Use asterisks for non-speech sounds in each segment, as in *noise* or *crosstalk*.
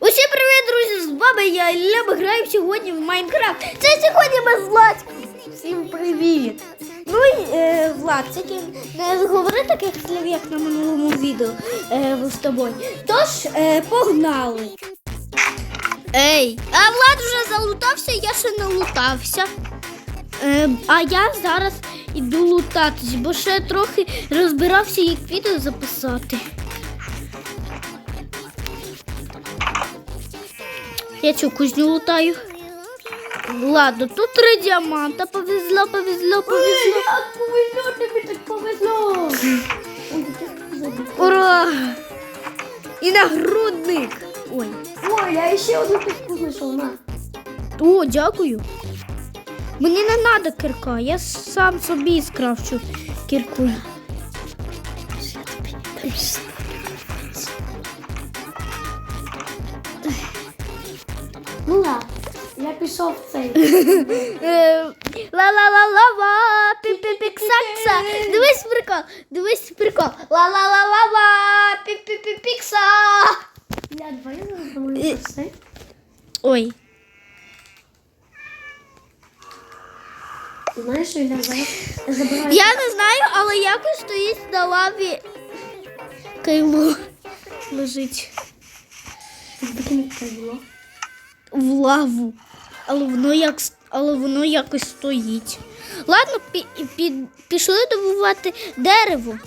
Усім привіт, друзі! З вами я Ілля, ми граємо сьогодні в Майнкрафт. Це сьогодні ми з. Всім привіт! Ну і е, Влад, тільки не говори таких слів, як на минулому відео е, з тобою. Тож, е, погнали. Ей, а Влад вже залутався, я ще не лутався. Е, а я зараз іду лутатись, бо ще трохи розбирався, як відео записати. Я цю кузню лутаю. Ладно, тут три діаманта. Повезло, повезло, повезло. повезло, тобі так повезло. Ура! І нагрудник. Ой. Ой, я ще одну піску знайшов, на. О, дякую. Мені не треба кирка, я сам собі скрафчу кірку. Ну ладно, я пішов в цей. *laughs* Ла-ла-ла-ла-ла, пі-пі-піксакса. Дивись прикол, дивись прикол. Ла-ла-ла-ла-ла, пі-пі-пікса. Я двоє все. Ой. Знаєш, що я забираю. Я не знаю, але якось стоїть на лаві кайло лежить Викинути кайло. В лаву. Але воно як але воно якось стоїть. Ладно, пі, пі, пішли добувати дерево.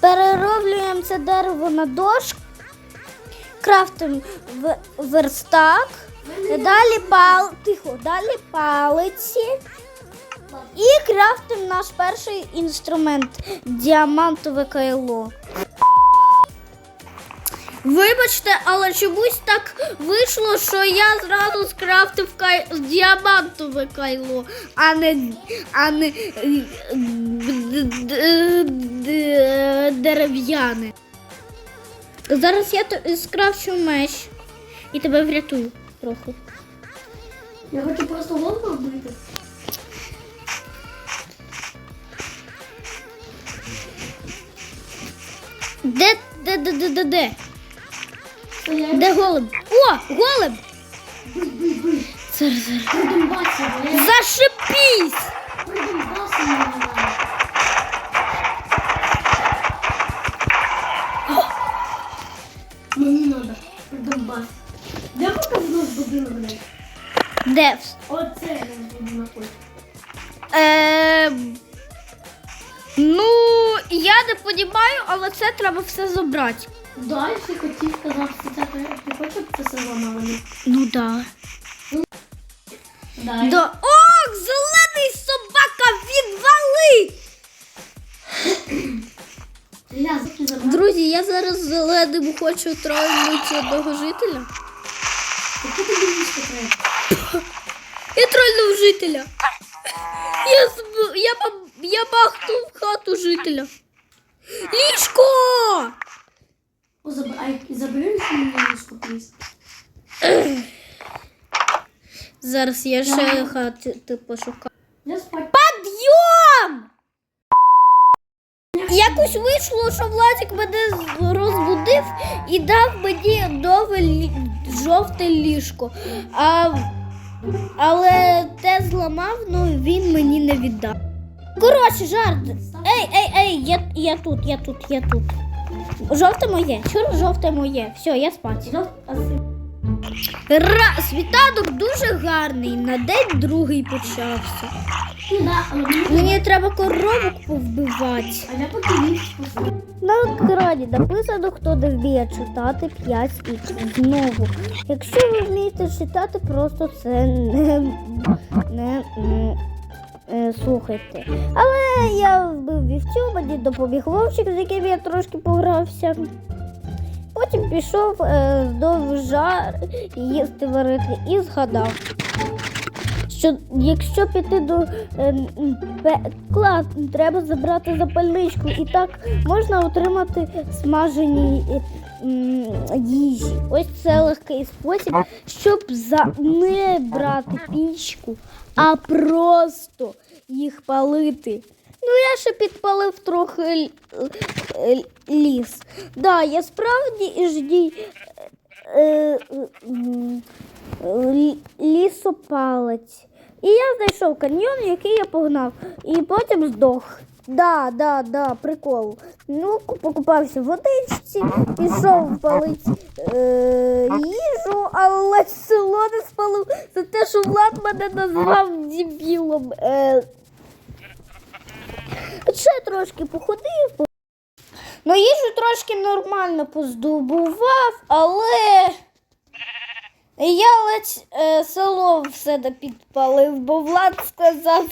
Перероблюємо це дерево на дошку, крафтимо верстак, далі пал... Тихо, далі палиці і крафтимо наш перший інструмент діамантове кайло. Вибачте, але чомусь так вийшло, що я зразу скрафтив кай... діамантове кайло, а не, а не дерев'яне. Зараз я скрафчу меч і тебе врятую трохи. Я хочу просто голову вбити. Де, де, де, де, де, де? Де голуб? О, голуб! Зараз, зараз. Зашипись! при Донбасі Де? Оце. Е, ну, я не подібаю, але це треба все забрати. Далі хотів сказати, що це ти хочеш, це все зламали? Ну да. Дай. да. Ох, зелений собака відвали! Друзі, я зараз зеленим хочу тролити одного жителя. Яке тобі ліжко треба? Я трольнув жителя. Я, зб- я, бам- я бахнув хату жителя. Ліжко! О, забирай, забери мені ліжко, пліз. Зараз я ще хати пошукаю. Я спать. Підйом! Якось вийшло, що Владик мене розбудив і дав мені нове лі... жовте ліжко. А... Але те зламав, ну він мені не віддав. Коротше, жарт. Ей, ей, ей, я, я тут, я тут, я тут. Жовте моє. Чур, жовте моє. Все, я спать. Раз, а світанок дуже гарний. На день другий почався. Мені... Треба коробок повбивати. А я поки. На екрані написано, хто не вміє читати 5 х знову. Якщо ви вмієте читати, просто це не, не м, е, слухайте. Але я вбив вівцю, мені допоміг вовчик, з яким я трошки погрався. Потім пішов е, до жар їсти варити і згадав. Що якщо піти до е, пекла, треба забрати запальничку, і так можна отримати смажені е, їжі. Ось це легкий спосіб, щоб за не брати пічку, а просто їх палити. Ну, я ще підпалив трохи л- ліс. Да, я справді і жді е, е, лісопалець. І я знайшов каньйон, який я погнав, і потім здох. Да, да, да, прикол. Ну, покупався в водичці, пішов палити е, їжу, але село не спалив за те, що Влад мене назвав дебілом. Е, ще трошки походив. по- Ну, їжу трошки нормально поздобував, але я ледь е, село все підпалив, бо Влад сказав,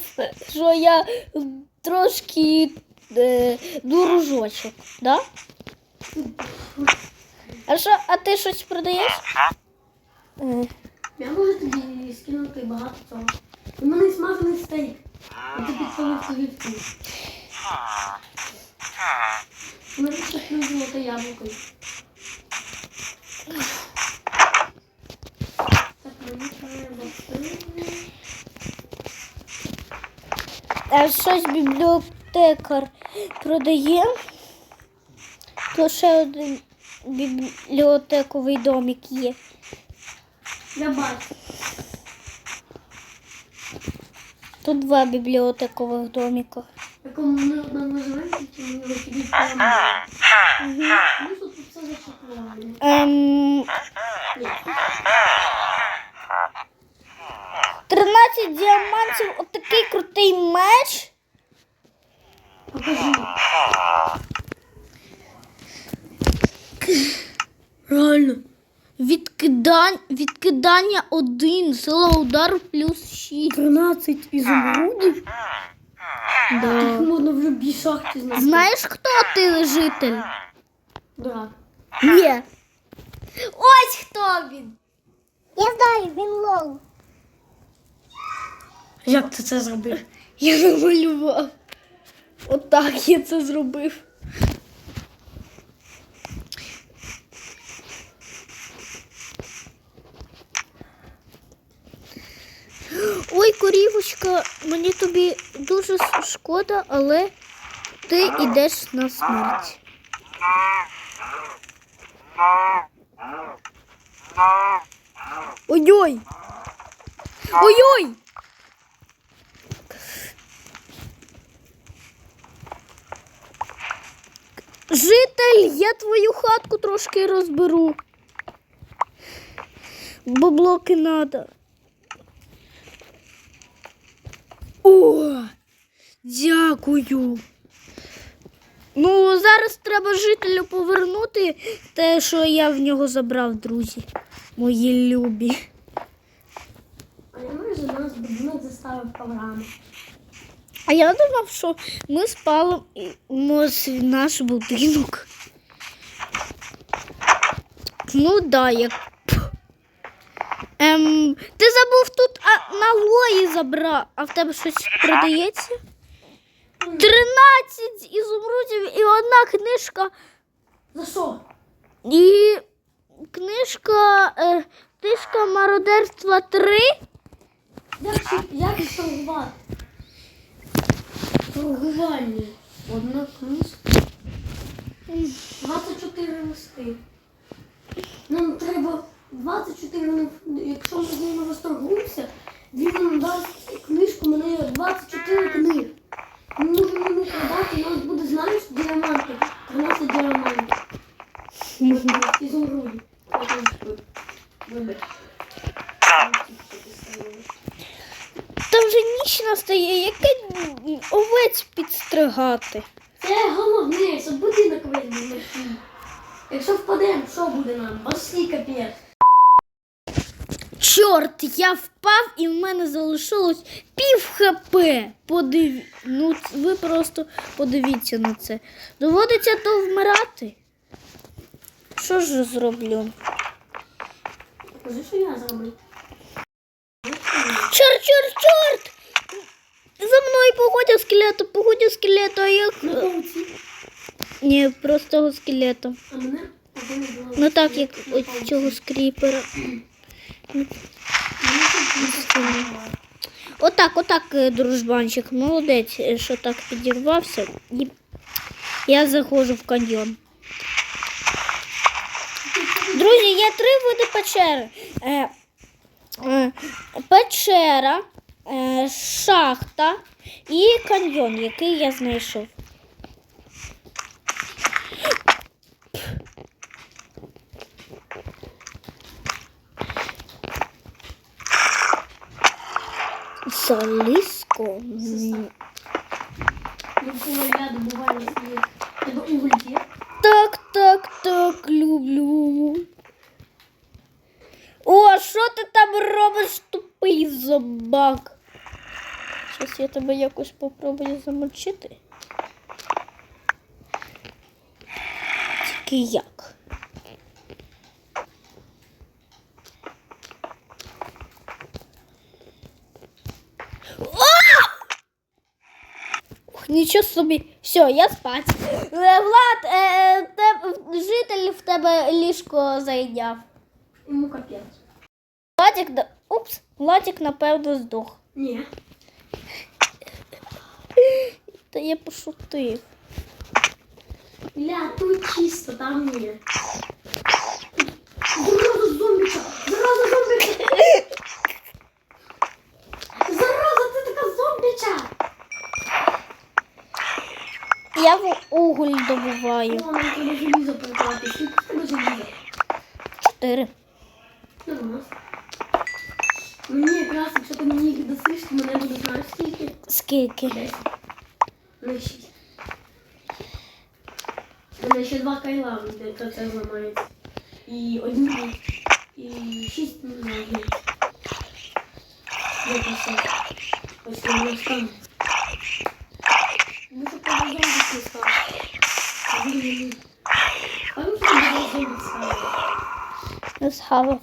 що я трошки е, дуржочок, да? А що, а ти щось продаєш? Я можу тобі скинути багато цього. У мене смажений стейк. А ти підпалив собі в цю. У мене ще плюс яблуко. Так, мені треба пиво. А щось бібліотекар продає. То ще один бібліотековий домик є. Я бачу. Тут два бібліотекових домика. Якому ми називається, чи мені ви тобі. Ну, тут все зачеплено. Ем, 13 діамантів, отакий крутий меч. Реально. Відкидань, відкидання 1, сила удару плюс 6. 13 ізумрудів? Да. Їх можна в любій шахті знайти. Знаєш, хто ти житель? Да. Ні. Ось хто він. Я знаю, він лол. Як ти це зробив? *laughs* Я намалював. Отак я це зробив. Ой, корівочка, мені тобі дуже шкода, але ти йдеш на смерть. Ой-ой! Ой-ой! Житель, я твою хатку трошки розберу. Бо блоки надо. О, дякую. Ну, зараз треба жителю повернути те, що я в нього забрав, друзі. Мої любі. А я майже нас заставив коврами. А я думав, що ми спали наш будинок. Ну да, як. Ем, ти забув тут а, налої забрав, а в тебе щось продається? 13 ізумрудів і одна книжка. За що? І книжка, е, книжка мародерства 3. Як, як торгувати? Торгування. Одна книжка. 24 листи. Нам треба 24 листи. Якщо ми з ними розторгуємося, він нам дасть книжку, мене 24 книг. Ми можемо йому продати, у нас буде, знаєш, діаманти. 13 діамантів. Ізумрудів. Вибач. Там вже ніч настає, яке овець підстригати. Це головне, щоб будинок знайшли. Якщо впадемо, що буде нам? Басі капець. Чорт, я впав і в мене залишилось пів хп. Подив... Ну, ви просто подивіться на це. Доводиться то вмирати. Що ж зроблю? Покажи, що я зроблю. Чорт, чорт, чорт! За мною походять скелета, походять скелета, а як. Ну. Ні, просто скелета. А мене? Ну так, як от цього скріпера. Ну. Отак, отак, е, дружбанчик, молодець, е, що так підірвався. І я заходжу в каньйон. Друзі, є три види печери. Е, е, печера, е, шахта і каньйон, який я знайшов. Залізко. Так, так, так, люблю. О, що ти там робиш, тупий зомбак? Я тебе якось попробую замочити. Тільки як? Нічого собі. Все, я спать. Е, Влад, е, те, житель в тебе ліжко зайняв. Йому капець. Владик, да- упс, Владик, напевно, здох. Ні. *laughs* Та я пошутив. Ля, тут чисто, там ні. Зараза зомбіча! Зараза зомбіча! Зараза, ти така зомбіча! Я в уголь добуваю. О, нам треба желізо прибрати. Скільки в тебе желізо? Чотири. Нормально. Мені якраз, якщо ти мені їх дасиш, то мене буде знаєш скільки? Скільки? Десять. На шість. У мене ще два кайла, де це зламається. І одні. І шість, ну, не знаю, це все? Ось я не встану. Ну, щоб тебе зомбі не став. Блін. Пам'ятаєш, що тебе зомбі став? Не схавав.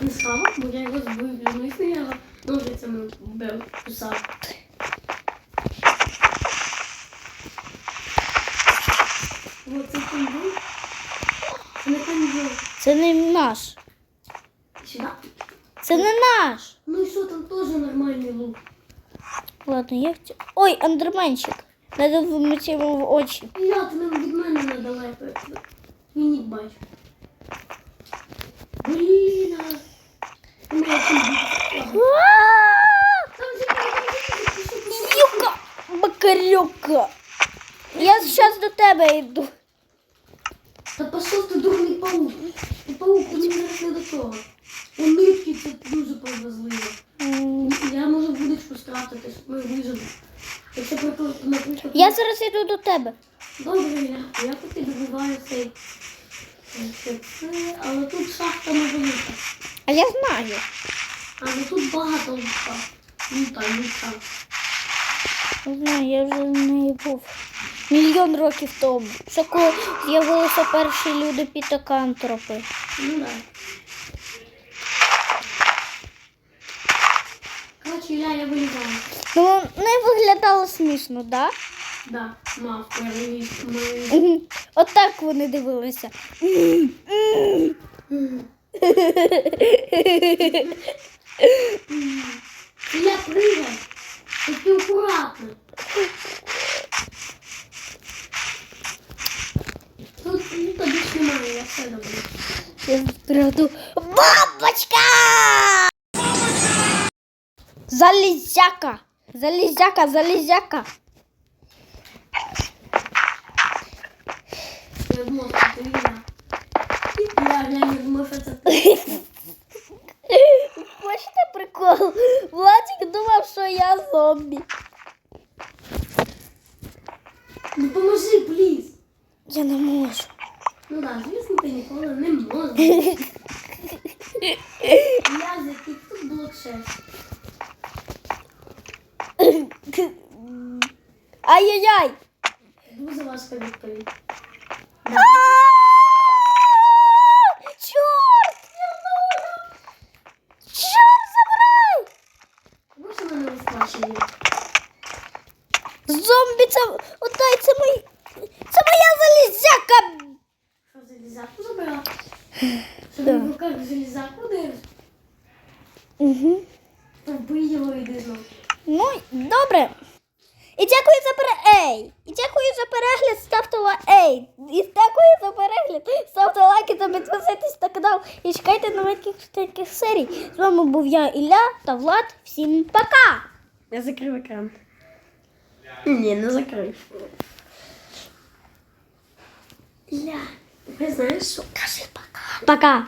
Не схавав, бо я його збив я його ножицями вбив, кусав. Вот це каньйон. Це не каньйон. Це не наш. Сюди. Це не наш. Ну і що, там теж нормальний лук. Ладно, я хотів. Ой, андерменчик. Надо вмити йому в очі. Я, ти нам від мене недалеко. я тебе бачу. Блін. Юка! Бакарюка! Я зараз до тебе йду. Та пішов ти дурний паук. Ти паук, мені зараз не до того. У нитки це дуже повезливо. Я можу вудочку скрафтити, щоб ми вижили. Якщо приклад, наприклад, Я зараз йду до тебе. добре, я, я поки добуваю цей. Це, це, але тут шахта невелика. А я знаю. Але тут багато лука. Лута, лута. Не знаю, я вже в неї був. Мільйон років тому. Ще коли з'явилися перші люди пітокантропи. Ну да. Коротше, я, я вилізаю. Ну, не виглядало смішно, так? Да, мав, перевіз. Ми... Отак вони дивилися. Я прыгай. Тільки акуратно. Тут ну, тобі немає, я все добре. Я вкраду. Бабочка! Залізяка! Залізяка, залізяка! Я реально. Хочете прикол? Владик думав, що я зомбі. Ну поможи, пліз. Я не можу. Ну так, звісно, ти ніколи не можеш. Я за тут блок 6. Ай-яй-яй! Дуже важко відповідь. Чорт! Чорт забирай! Може мене розплачені? Зомбі це. Отай, це мій. Це моя залізяка! Що за Залізаку забирав. Що Да. він в руках залізаку держить? Угу. Вбий його знову. Ну, добре. І дякую за пере... Ей! І дякую за перегляд, ставте лайк. Ей! І дякую за перегляд. Ставте лайки та підписуйтесь на канал. І чекайте новеньких таких серій. З вами був я, Ілля та Влад. Всім пока! Я закрив екран. Ні, не закрив. Ля, ви знаєш що? Кажи пока. Пока!